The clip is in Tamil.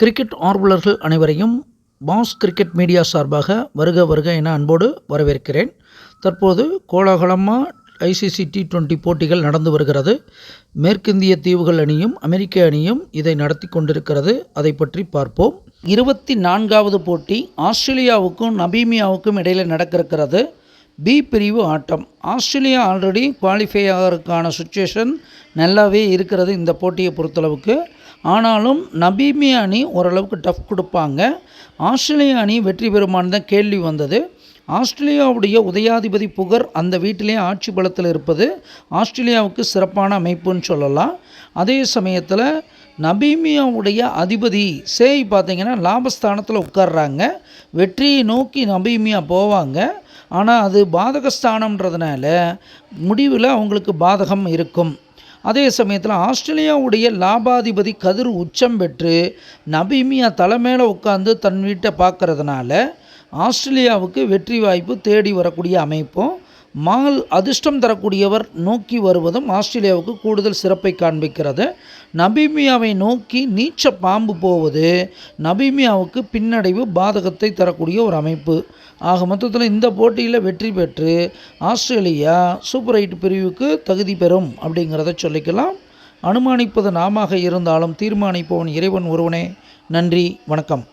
கிரிக்கெட் ஆர்வலர்கள் அனைவரையும் பாஸ் கிரிக்கெட் மீடியா சார்பாக வருக வருக என அன்போடு வரவேற்கிறேன். தற்போது கோலாகலமாக ஐசிசி டி டுவெண்ட்டி போட்டிகள் நடந்து வருகிறது. மேற்கிந்திய தீவுகள் அணியும் அமெரிக்க அணியும் இதை நடத்தி கொண்டிருக்கிறது. அதை பற்றி பார்ப்போம். இருபத்தி நான்காவது போட்டி ஆஸ்திரேலியாவுக்கும் நபீமியாவுக்கும் இடையில் நடக்கிறது பி பிரிவு ஆட்டம். ஆஸ்திரேலியா ஆல்ரெடி குவாலிஃபை ஆகிறதுக்கான சுச்சுவேஷன் நல்லாவே இருக்கிறது இந்த போட்டியை பொறுத்தளவுக்கு. ஆனாலும் நமீபியா அணி ஓரளவுக்கு டஃப் கொடுப்பாங்க. ஆஸ்திரேலியா அணி வெற்றி பெறுமான்னு தான் கேள்வி வந்தது. ஆஸ்திரேலியாவுடைய உதயாதிபதி புகர் அந்த வீட்டிலே ஆட்சி பலத்தில் இருப்பது ஆஸ்திரேலியாவுக்கு சிறப்பான அமைப்புன்னு சொல்லலாம். அதே சமயத்தில் நபீமியாவுடைய அதிபதி சேய் பார்த்திங்கன்னா லாபஸ்தானத்தில் உட்கார்றாங்க. வெற்றியை நோக்கி நபீமியா போவாங்க. ஆனால் அது பாதகஸ்தானம்ன்றதுனால முடிவில் அவங்களுக்கு பாதகம் இருக்கும். அதே சமயத்தில் ஆஸ்திரேலியாவுடைய லாபாதிபதி கதிர் உச்சம் பெற்று நபீமியா தலை மேலே உட்காந்து தன் வீட்டை பார்க்கறதுனால ஆஸ்திரேலியாவுக்கு வெற்றி வாய்ப்பு தேடி வரக்கூடிய அமைப்பும் மால் அதிர்ஷ்டம் தரக்கூடியவர் நோக்கி வருவதும் ஆஸ்திரேலியாவுக்கு கூடுதல் சிறப்பை காண்பிக்கிறது. நபிமியாவை நோக்கி நீச்ச பாம்பு போவது நபிமியாவுக்கு பின்னடைவு பாதகத்தை தரக்கூடிய ஒரு அமைப்பு. ஆக மொத்தத்தில் இந்த போட்டியில் வெற்றி பெற்று ஆஸ்திரேலியா சூப்பர் எயிட் பிரிவுக்கு தகுதி பெறும் அப்படிங்கிறத சொல்லிக்கலாம். அனுமானிப்பது நாமாக இருந்தாலும் தீர்மானிப்பவன் இறைவன் ஒருவனே. நன்றி வணக்கம்.